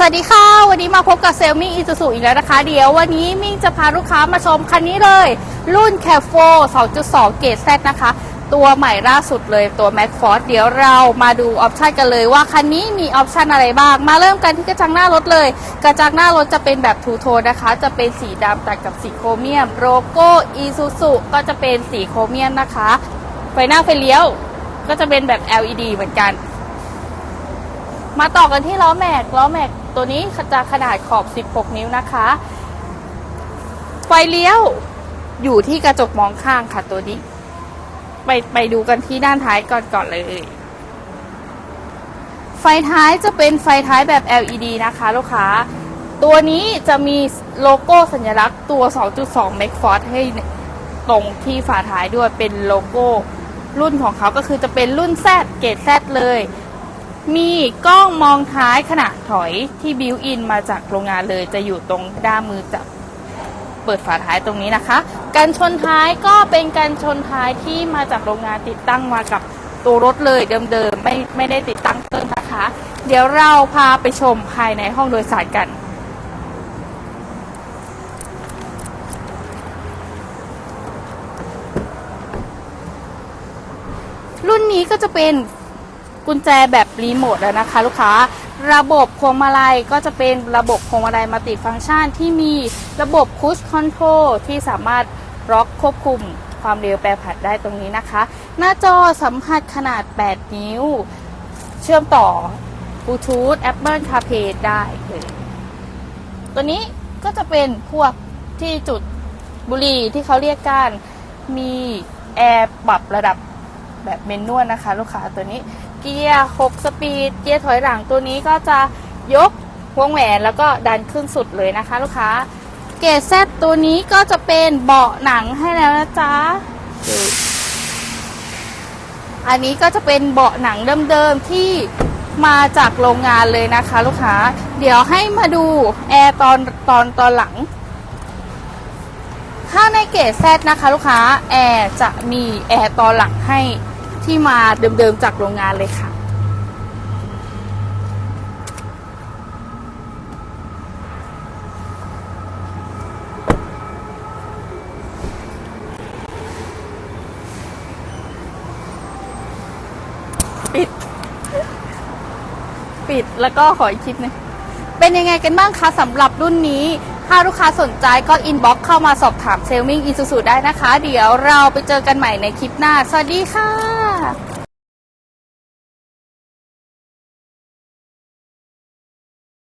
สวัสดีค่ะ วันนี้มาพบกับเซลมิ่อีซูซูอีกแล้วนะคะ เดี๋ยววันนี้มิ่งจะพาลูกค้ามาชมคันนี้เลย รุ่น c a f 4 2.2 เกรด Z นะคะ ตัวใหม่ล่าสุดเลยตัว Mac Force เดี๋ยวเรามาดูออปชันกันเลยว่าคันนี้มีออปชันอะไรบ้าง มาเริ่มกันที่กระจังหน้ารถเลย กระจังหน้ารถจะเป็นแบบทูโทนนะคะ จะเป็นสีดำตัดกับสีโครเมียมโลโก้อีซูซูก็จะเป็นสีโครเมียมนะคะไฟหน้าไฟเลี้ยว ก็จะเป็นแบบ LED เหมือนกัน มาต่อกันที่ล้อแม็กล้อแม็ก ตัวนี้จะขนาดขอบ 16 นิ้วนะคะ ไฟเลี้ยวอยู่ที่กระจกมองข้างค่ะตัวนี้ ไปไปดูกันที่ด้านท้ายก่อนก่อนเลย ไฟท้ายจะเป็นไฟท้ายแบบ LED นะคะลูกค้า ตัวนี้จะมีโลโก้สัญลักษณ์ตัว 2.2 m a c f o r ให้ตรงที่ฝาท้ายด้วยเป็นโลโก้รุ่นของเขาก็คือจะเป็นรุ่น Z เกรด Z เลย มีกล้องมองท้ายขณะถอยที่บิวอินมาจากโรงงานเลยจะอยู่ตรงด้ามมือจับเปิดฝาท้ายตรงนี้นะคะกันชนท้ายก็เป็นกันชนท้ายที่มาจากโรงงานติดตั้งมากับตัวรถเลยเดิมๆไม่ไม่ได้ติดตั้งเพิ่มนะคะ เดี๋ยวเราพาไปชมภายในห้องโดยสารกันรุ่นนี้ก็จะเป็น กุญแจแบบรีโมทแล้วนะคะ ลูกค้าระบบพวงมาลัยก็จะเป็นระบบพวงมาลัยมัลติฟังก์ชันที่มีระบบพุชคอนโทรลที่สามารถล็อกควบคุมความเร็วแปรผันได้ตรงนี้นะคะ หน้าจอสัมผัสขนาด 8 นิ้ว เชื่อมต่อบลูทูธ Apple CarPlay ได้เลยตัวนี้ก็จะเป็นพวกที่จุดบุหรี่ที่เขาเรียกกันมีแอร์ปรับระดับแบบเมนนวลนะคะ ลูกค้าตัวนี้ เกียร์ 6 สปีด เกียร์ถอยหลังตัวนี้ก็จะยกวงแหวนแล้วก็ดันขึ้นสุดเลยนะคะ ลูกค้า เกรดแซตัวนี้ก็จะเป็นเบาะหนังให้แล้วนะจ๊ะ อันนี้ก็จะเป็นเบาะหนังเดิมๆที่มาจากโรงงานเลยนะคะ ลูกค้า เดี๋ยวให้มาดูแอร์ตอนตอนตอนหลัง ถ้าในเกรดแซนะคะ ลูกค้าแอร์จะมีแอร์ตอนหลังให้ ที่มาเดิมๆจากโรงงานเลยค่ะปิด ปิดแล้วก็ขออีกคลิปหนึงเป็นยังไงกันบ้างคะสำหรับรุ่นนี้ ถ้าลูกค้าสนใจก็อินบ็อกเข้ามาสอบถามเซลมิ่งอีซูซูได้นะคะ เดี๋ยวเราไปเจอกันใหม่ในคลิปหน้า สวัสดีค่ะ